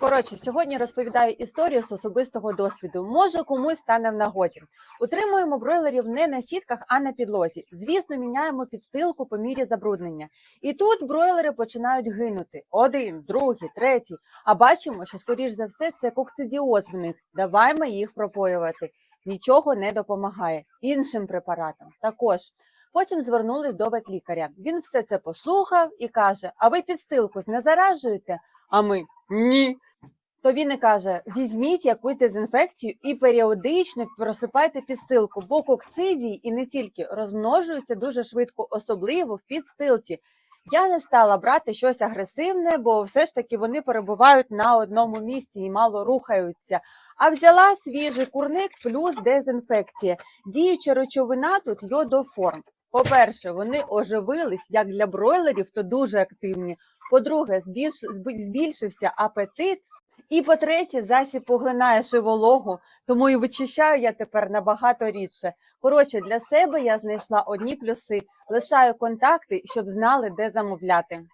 Коротше, сьогодні розповідаю історію з особистого досвіду. Може, комусь стане в нагоді. Утримуємо бройлерів не на сітках, а на підлозі. Звісно, міняємо підстилку по мірі забруднення. І тут бройлери починають гинути: один, другий, третій. А бачимо, що скоріш за все це кокцидіоз в них. Даваймо їх пропоювати. Нічого не допомагає. Іншим препаратам також. Потім звернулись до ветлікаря. Він все це послухав і каже: А ви підстилку не заражуєте? А ми ні. То він і каже: візьміть якусь дезінфекцію і періодично просипайте підстилку, бо кокцидії і не тільки розмножуються дуже швидко, особливо в підстилці. Я не стала брати щось агресивне, бо все ж таки вони перебувають на одному місці і мало рухаються. А взяла свіжий курник плюс дезінфекція. Діюча речовина тут йодоформ. По-перше, вони оживились як для бройлерів, то дуже активні. По-друге, збільшився апетит. І по-третє, засіб поглинає живологу, тому і вичищаю я тепер набагато рідше. Коротше, для себе я знайшла одні плюси. Лишаю контакти, щоб знали, де замовляти.